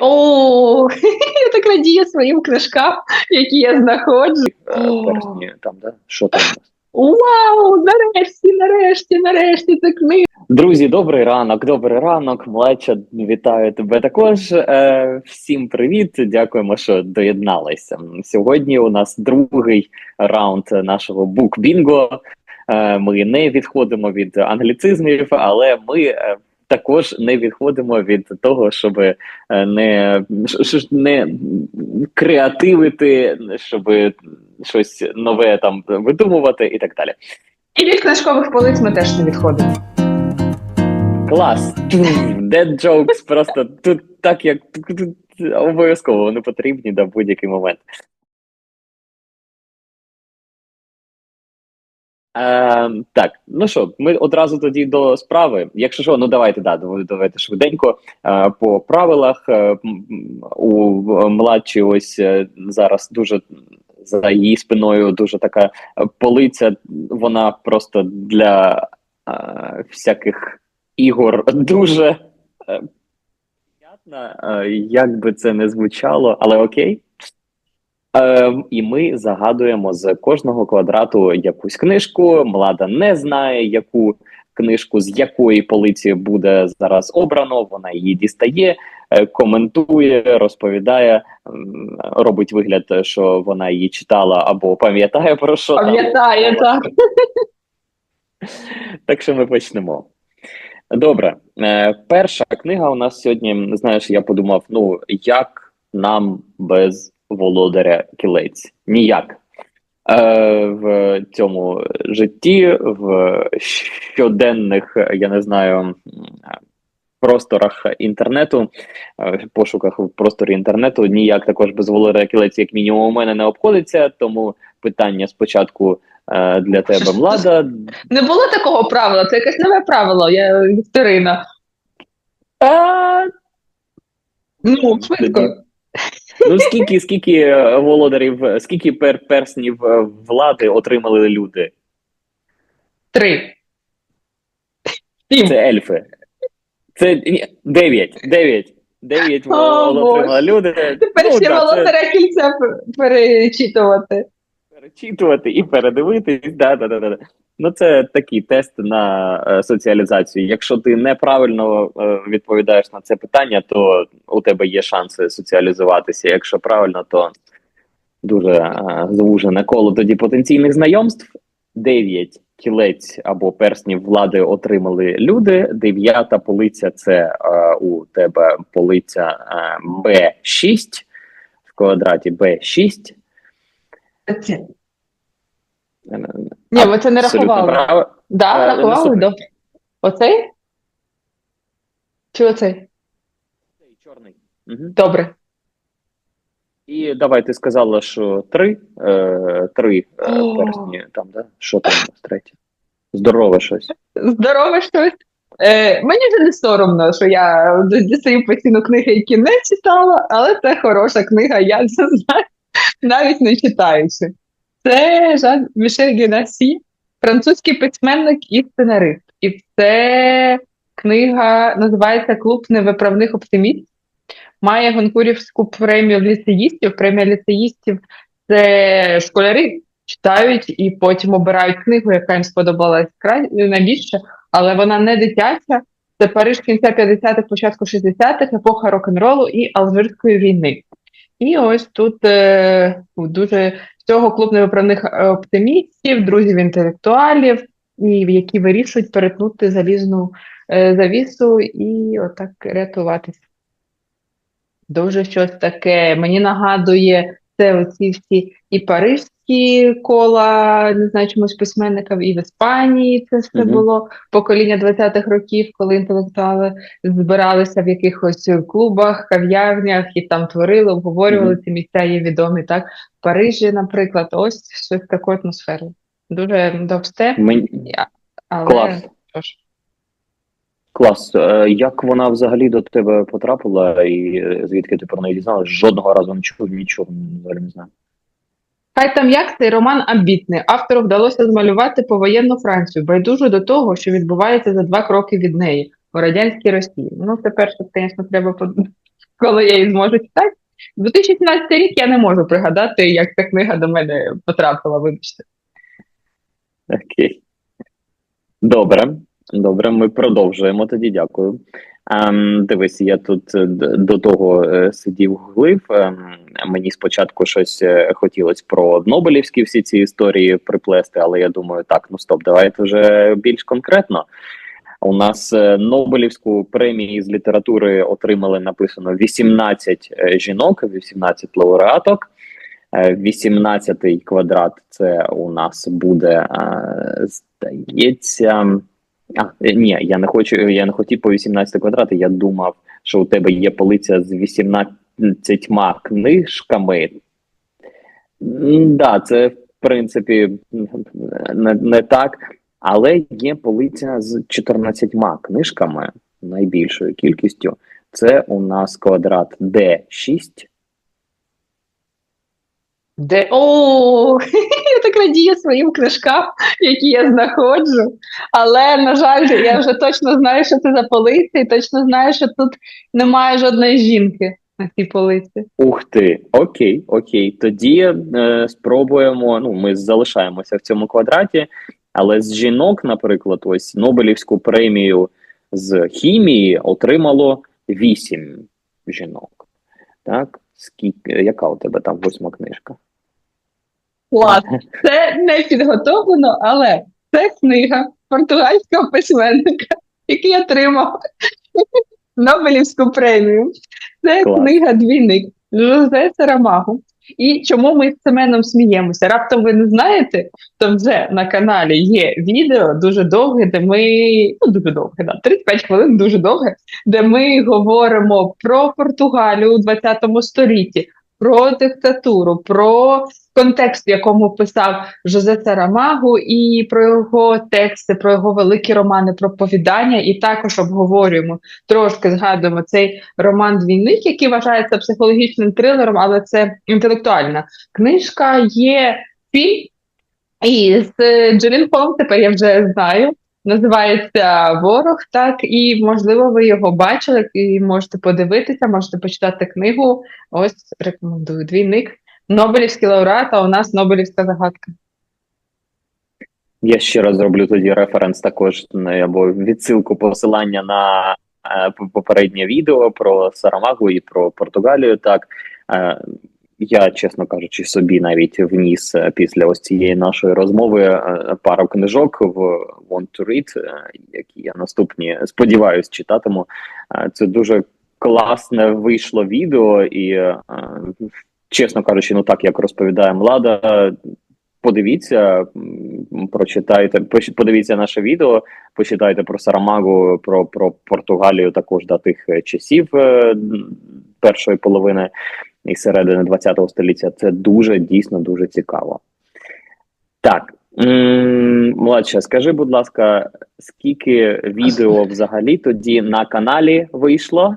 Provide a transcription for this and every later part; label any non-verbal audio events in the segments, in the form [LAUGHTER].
О, [LAUGHS] я так радію своїм книжкам, які я знаходжу. Персні, там, да? Що там? Вау! Нарешті, нарешті, нарешті це книга. Друзі, добрий ранок, добрий ранок. Младша, вітаю тебе також. Е, всім привіт. Дякуємо, що доєдналися. Сьогодні у нас другий раунд нашого букбінго. Е, ми не відходимо від англіцизмів, але ми е, також не відходимо від того, щоб е, не, не креативити, щоб щось нове там видумувати і так далі. І від книжкових полиць ми теж не відходимо. Клас! Dead jokes просто тут так, як обов'язково вони потрібні на будь-який момент. Е, так, ну що, ми одразу тоді до справи. Якщо що, ну давайте да, давайте швиденько. Е, по правилах е, у младші ось е, зараз дуже за її спиною дуже така полиця. Вона просто для е, всяких ігор дуже е, приятна, е, як би це не звучало, але окей. Е, і ми загадуємо з кожного квадрату якусь книжку. Млада не знає, яку книжку з якої полиці буде зараз обрано. Вона її дістає, е, коментує, розповідає, робить вигляд, що вона її читала або пам'ятає про що. Пам'ятає так. [LAUGHS] Так що ми почнемо. Добре, е, перша книга у нас сьогодні. Знаєш, я подумав: ну як нам без володаря кілець? Ніяк. Е, в цьому житті, в щоденних, я не знаю, просторах інтернету, е, пошуках в просторі інтернету, ніяк також без володаря кілець, як мінімум, у мене не обходиться. Тому питання спочатку е, для тебе, Млада. [LAUGHS] Не було такого правила, це якесь нове правило, я Вікторина. А, Ну, швидко. Ну скільки, скільки е, володарів, е, скільки пер, перснів е, влади отримали люди? Три. Сім. Це ельфи. Це ні, дев'ять. Дев'ять. Дев'ять отримали люди. Тепер ще да, це кільця перечитувати. перечитувати і передивитись. Да, да, да, да. Ну, це такий тест на е, соціалізацію. Якщо ти неправильно е, відповідаєш на це питання, то у тебе є шанси соціалізуватися. Якщо правильно, то дуже е, звужене коло тоді потенційних знайомств. Дев'ять кілець або перснів влади отримали люди. Дев'ята полиця це е, у тебе полиця е, Б6 в квадраті Б6. Ні, ви це не рахували. право. Да, Е, рахували, добре. Оцей? Чи оцей? Цей Чорний. Угу. Добре. І давай ти сказала, що три, е, три е, персні там, да? Що там у нас третє? Здорове щось. Здорове щось. Е, мені вже не соромно, що я дістаю постійно книги, які не читала, але це хороша книга, я це знаю, [LAUGHS] навіть не читаючи. Це Жан Мішель Генасі, французький письменник і сценарист. І це книга називається Клуб невиправних оптимістів. Має Гонкурівську премію ліцеїстів. Премія ліцеїстів це школяри читають і потім обирають книгу, яка їм сподобалась найбільше, але вона не дитяча. Це Париж кінця 50-х, початку 60-х, епоха рок-н-ролу і Алжирської війни. І ось тут е, дуже цього клуб невиправних е, оптимістів, друзів інтелектуалів, і які вирішують перетнути залізну е, завісу і отак рятуватися. Дуже щось таке. Мені нагадує це оці всі і парижські кола, не знаю, чомусь письменників, і в Іспанії це все Мгм. було покоління 20-х років, коли інтелектуали збиралися в якихось клубах, кав'ярнях і там творили, обговорювали ці місця є відомі. Так, в Парижі, наприклад, ось щось такої атмосфери. Дуже довсте, Мені... але Клас. що ж. Клас. Е, як вона взагалі до тебе потрапила і е, звідки ти про неї дізналась? Жодного разу не чув, нічого взагалі не знаю. Хай там як цей роман амбітний. Автору вдалося змалювати повоєнну Францію, байдуже до того, що відбувається за два кроки від неї у радянській Росії. Ну, тепер, що, звісно, треба под- [LAUGHS] коли я її зможу читати. 2017 рік я не можу пригадати, як ця книга до мене потрапила, вибачте. Окей. Добре. Добре, ми продовжуємо тоді. Дякую. Ем, дивись, я тут е, до того е, сидів глив. Ем, мені спочатку щось е, хотілося про Нобелівські всі ці історії приплести, але я думаю, так, ну стоп, давайте вже більш конкретно. У нас Нобелівську премію з літератури отримали написано 18 е, жінок, 18 лауреаток. Е, 18-й квадрат це у нас буде, здається. А, е, ні, я не хочу, я не хотів по 18 квадрати. Я думав, що у тебе є полиця з 18 книжками. Да, це в принципі не, не так. Але є полиця з 14 книжками, найбільшою кількістю. Це у нас квадрат D6. Де о, [LAUGHS] я так радію своїм книжкам, які я знаходжу. Але, на жаль, я вже точно знаю, що це за полиці, і точно знаю, що тут немає жодної жінки на цій полиці. Ух ти, окей, окей. Тоді е, спробуємо. Ну, ми залишаємося в цьому квадраті, але з жінок, наприклад, ось Нобелівську премію з хімії отримало вісім жінок. Так, скільки, яка у тебе там восьма книжка? Клас. Це не підготовлено, але це книга португальського письменника, який отримав Нобелівську премію. Це Клас. книга Двійник Жозе Сарамагу. І чому ми з Семеном сміємося? Раптом ви не знаєте, то вже на каналі є відео дуже довге, де ми ну дуже довге, да, 35 хвилин, дуже довге, де ми говоримо про Португалію у 20 столітті, про диктатуру, про контекст, в якому писав Жозе Сарамагу, і про його тексти, про його великі романи, про повідання, і також обговорюємо трошки згадуємо цей роман Двійник, який вважається психологічним трилером, але це інтелектуальна книжка. Є фільм, і з е, Джолін Холм тепер я вже знаю. Називається Ворог, так, і можливо, ви його бачили, і можете подивитися, можете почитати книгу. Ось рекомендую. Двійник. Нобелівський лауреат, а у нас Нобелівська загадка. Я ще раз зроблю тоді референс також або відсилку посилання на е, попереднє відео про Сарамагу і про Португалію. Так е, я, чесно кажучи, собі навіть вніс е, після ось цієї нашої розмови е, пару книжок в Want to Read, е, які я наступні сподіваюсь читатиму. Це дуже класне вийшло відео, і чесно кажучи, ну так як розповідає Млада, подивіться, прочитайте, подивіться наше відео, почитайте про Сарамагу, про, про Португалію також до тих часів першої половини і середини ХХ століття. Це дуже дійсно дуже цікаво. Так. м, Младша, скажи, будь ласка, скільки відео [LAUGHS] взагалі тоді на каналі вийшло?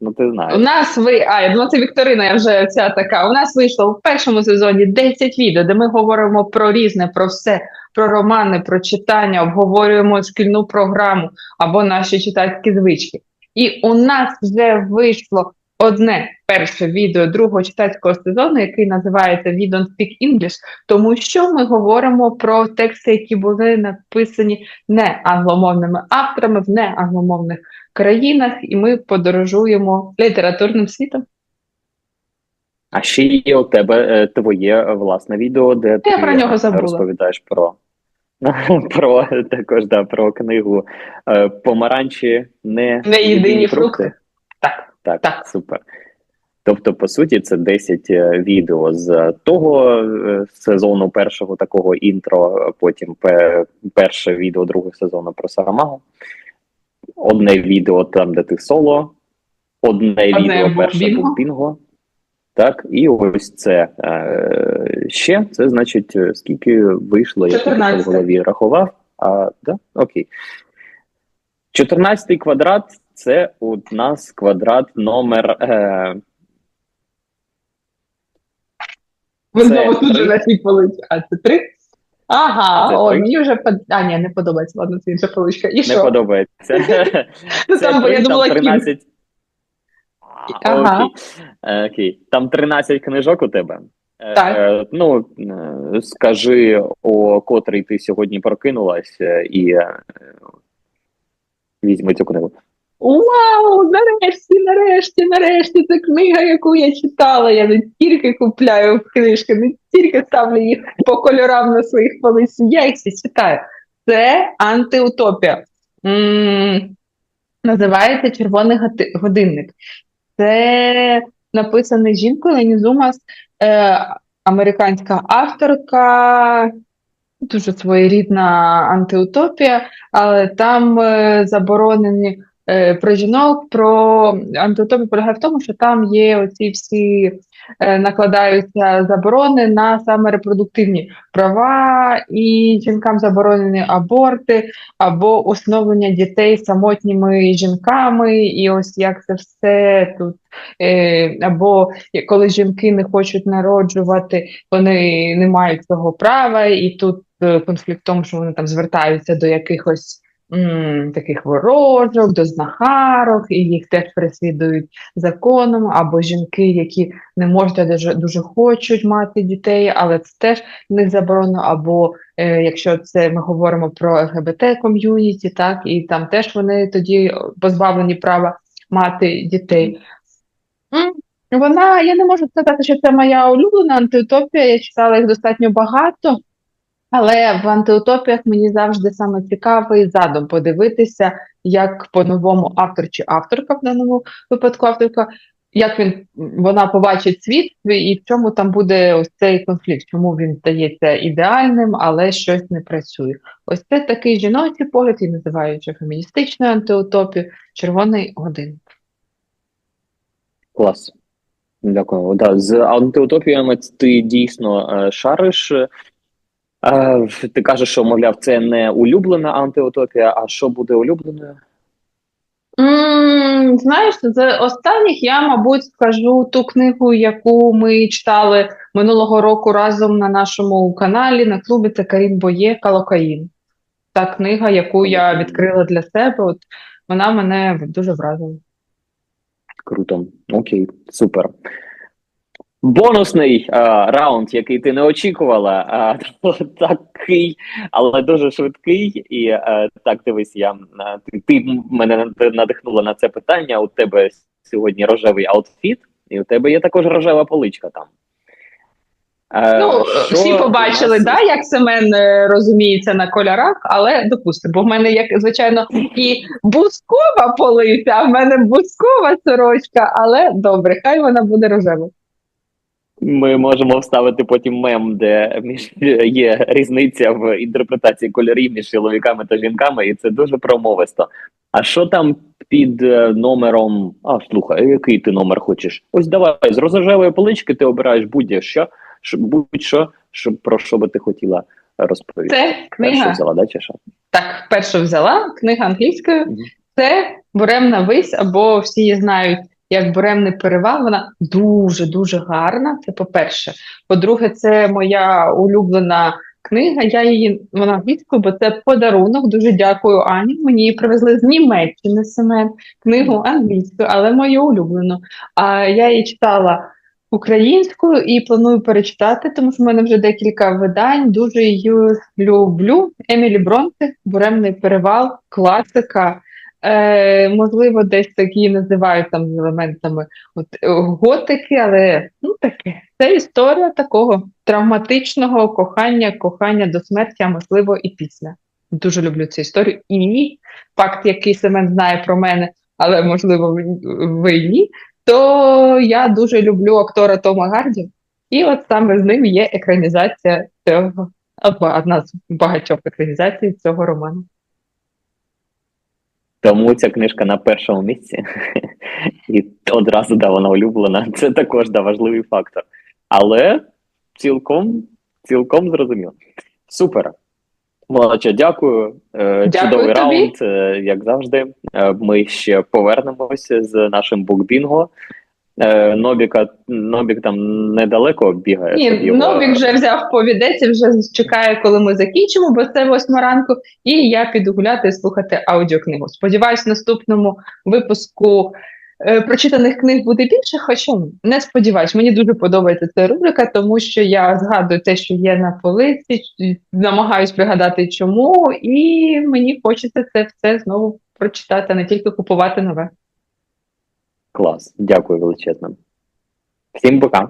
Ну, ти знаєш. У нас ви, а ну це Вікторина, я вже ця така. У нас вийшло в першому сезоні 10 відео, де ми говоримо про різне, про все, про романи, про читання, обговорюємо шкільну програму або наші читацькі звички. І у нас вже вийшло одне перше відео другого читацького сезону, який називається We Don't Speak English, тому що ми говоримо про тексти, які були написані не англомовними авторами в не англомовних країнах, і ми подорожуємо літературним світом. А ще є у тебе е, твоє власне відео, де ти про нього розповідаєш про, [LAUGHS] про також да, про книгу е, Помаранчі не, Не єдині фрукти. Так, Так, так. супер. Тобто, по суті, це 10 е, відео з того е, сезону першого такого інтро, е, потім перше відео другого сезону про Сарамагу, одне відео там, де ти соло, одне, відео був перше бінго. був бінго. Так, і ось це е, ще. Це значить, е, скільки вийшло, я тільки в голові рахував. А, да? Окей. 14 квадрат це у нас квадрат номер. Е, Ви Це знову тут же на цій полиці. А це три? Ага, Це о, три. мені вже под... А, ні, не подобається. Ладно, це інша поличка. І не що? подобається. Ну, [LAUGHS] Це там, бо я думала, кінь. 13. Ага. Окей. Е, Окей. Там 13 книжок у тебе. Е, Так. е, Ну, скажи, о котрій ти сьогодні прокинулась і візьми цю книгу. Вау! Нарешті, нарешті, нарешті, це книга, яку я читала. Я не тільки купляю книжки, не тільки ставлю їх по кольорам на своїх полицях, я їх всі читаю. Це антиутопія. м Називається Червоний годинник. Це написаний жінкою Лені Зумас, е, американська авторка, дуже своєрідна антиутопія, але там е, заборонені про жінок, про антиутопію полягає в тому, що там є оці всі е, накладаються заборони на саме репродуктивні права, і жінкам заборонені аборти або усиновлення дітей самотніми жінками, і ось як це все тут. Е, або коли жінки не хочуть народжувати, вони не мають цього права, і тут е, конфлікт в тому, що вони там звертаються до якихось таких ворожок, до знахарок, і їх теж переслідують законом, або жінки, які не можуть, дуже, дуже хочуть мати дітей, але це теж не заборонено, або е, якщо це ми говоримо про ЛГБТ ком'юніті, так, і там теж вони тоді позбавлені права мати дітей. Вона, я не можу сказати, що це моя улюблена антиутопія. Я читала їх достатньо багато, але в антиутопіях мені завжди саме цікавий задум подивитися, як по-новому автор чи авторка в даному випадку авторка, як він вона побачить світ і в чому там буде ось цей конфлікт, чому він здається ідеальним, але щось не працює. Ось це такий жіночий погляд, і називаючи феміністичною антиутопією, червоний годинник. Клас. Дякую. Да, з антиутопіями ти дійсно е, шариш. Ти кажеш, що, мовляв, це не улюблена антиутопія, а що буде улюбленою? Знаєш, з останніх я, мабуть, скажу ту книгу, яку ми читали минулого року разом на нашому каналі на клубі. Це Карін Боє Калокаїн. Та книга, яку я відкрила для себе, от вона мене дуже вразила. Круто. Окей, супер. Бонусний е, раунд, який ти не очікувала, е, [LAUGHS] такий, але дуже швидкий. І е, так дивись, я ти, ти мене надихнула на це питання. У тебе сьогодні рожевий аутфіт, і у тебе є також рожева поличка там. Ну, що всі побачили, нас- да, як Семен розуміється на кольорах, але допустимо, бо в мене, як звичайно, і бускова полиця, а в мене бускова сорочка, але добре, хай вона буде рожева. Ми можемо вставити потім мем, де між є різниця в інтерпретації кольорів між чоловіками та жінками, і це дуже промовисто. А що там під е, номером? А слухай, який ти номер хочеш? Ось давай з рожевої полички ти обираєш будь-що, що- будь-що, що про що би ти хотіла розповісти. Це Першу взяла, да, чи що? Так, першу взяла книга англійською. Мгм. Це буремна вись, або всі її знають як буремний перевал. Вона дуже дуже гарна. Це по-перше. По-друге, це моя улюблена книга. Я її вона англійською, бо це подарунок. Дуже дякую Ані. Мені її привезли з Німеччини Семен. Книгу англійською, але мою улюблену. А я її читала. Українською і планую перечитати, тому що в мене вже декілька видань. Дуже її люблю. Емілі Бронте, Буремний перевал, класика. Е, можливо, десь такі називають там елементами от, е, готики, але ну таке. Це історія такого травматичного кохання, кохання до смерті, а можливо, і після. Дуже люблю цю історію. І ні, факт, який Семен знає про мене, але можливо, ви, ви ні. То я дуже люблю актора Тома Гарді, і от саме з ним є екранізація цього, або одна з багатьох екранізацій цього роману. Тому ця книжка на першому місці. [LAUGHS] І одразу да, вона улюблена. Це також да, важливий фактор. Але цілком, цілком зрозуміло. Супер. Молодче, дякую. Е, Дякую Чудовий тобі. раунд, е, як завжди. Е, Ми ще повернемося з нашим букбінго. Е, Нобіка, Нобік там недалеко бігає. Ні, його- Новік вже взяв повідець і вже чекає, коли ми закінчимо, бо це восьма ранку, і я піду гуляти і слухати аудіокнигу. Сподіваюсь, в наступному випуску е, прочитаних книг буде більше, хоча не сподіваюсь, мені дуже подобається ця рубрика, тому що я згадую те, що є на полиці, намагаюсь пригадати чому, і мені хочеться це все знову прочитати, а не тільки купувати нове. Клас. Дякую величезно. Всім пока.